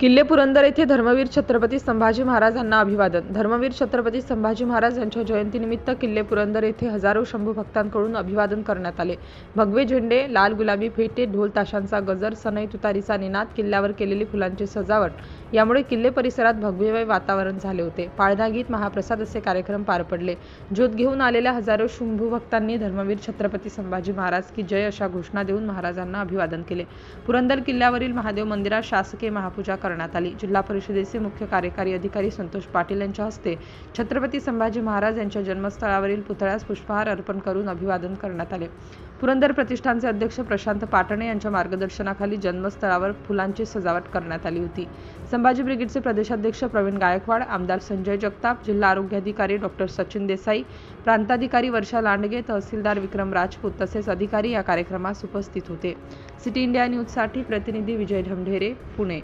किल्ले पुरंदर येथे धर्मवीर छत्रपती संभाजी महाराजांना अभिवादन. धर्मवीर छत्रपती संभाजी महाराज यांच्या जयंतीनिमित्त किल्ले पुरंदर येथे हजारो शंभू भक्तांकडून अभिवादन करण्यात आले. भगवे झेंडे लाल गुलाबी फेटे ढोल ताशांचा गजर सनई तुतारीचा निनाद किल्ल्यावर केलेली फुलांची सजावट यामुळे किल्ले परिसरात भगवेमय वातावरण झाले होते. पाळणा गीत महाप्रसाद असे कार्यक्रम पार पडले. ज्योत घेऊन आलेल्या हजारो शंभू भक्तांनी धर्मवीर छत्रपती संभाजी महाराज की जय अशा घोषणा देऊन महाराजांना अभिवादन केले. पुरंदर किल्ल्यावरील महादेव मंदिरात शासकीय महापूजा करण्यात आली. जिल्हा परिषदेचे मुख्य कार्यकारी अधिकारी संतोष पाटील यांच्या हस्ते छत्रपती संभाजी महाराज यांच्या जन्मस्थळावरील पुतळ्यास पुष्पहार अर्पण करून अभिवादन करण्यात आले. पुरंदर प्रतिष्ठानचे अध्यक्ष प्रशांत पाटणे यांच्या मार्गदर्शनाखाली जन्मस्थळावर फुलांची सजावट करण्यात आली होती. संभाजी ब्रिगेडचे प्रदेशाध्यक्ष प्रवीण गायकवाड आमदार संजय जगताप जिल्हा आरोग्याधिकारी डॉक्टर सचिन देसाई प्रांताधिकारी वर्षा लांडगे तहसीलदार विक्रम राजपूत तसेच अधिकारी या कार्यक्रमास उपस्थित होते. सिटी इंडिया न्यूजसाठी प्रतिनिधी विजय ढमढेरे पुणे.